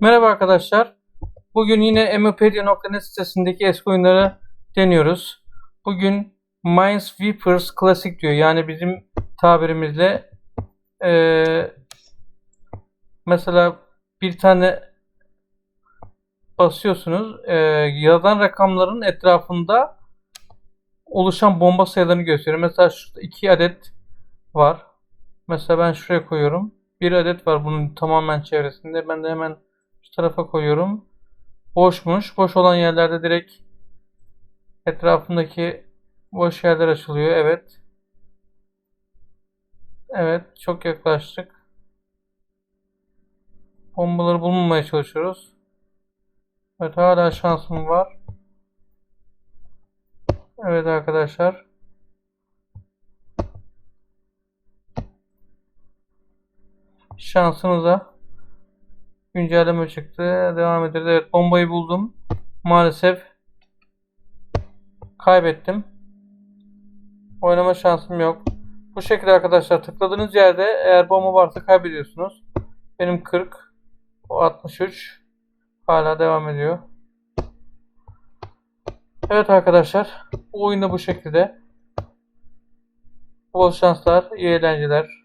Merhaba arkadaşlar. Bugün yine Emopedia.net sitesindeki eski oyunları deniyoruz. Bugün Minesweepers Classic diyor. Yani bizim tabirimizle eee, mesela bir tane basıyorsunuz. Eee yazan rakamların etrafında oluşan bomba sayılarını gösteriyor. Mesela şurada 2 adet var. Mesela ben şuraya koyuyorum. Bir adet var bunun tamamen çevresinde. Ben de hemen şu tarafa koyuyorum. Boşmuş. Boş olan yerlerde direkt etrafındaki boş yerler açılıyor. Evet. Evet. Çok yaklaştık. Bombaları bulmamaya çalışıyoruz. Evet hala şansım var. Evet arkadaşlar. Şansınıza güncelleme çıktı. Devam ediyoruz. Evet bombayı buldum. Maalesef kaybettim. Oynama şansım yok. Bu şekilde arkadaşlar tıkladığınız yerde eğer bomba varsa kaybediyorsunuz. Benim 40. O 63. Hala devam ediyor. Evet arkadaşlar. Bu oyunda bu şekilde. Bol şanslar, iyi eğlenceler.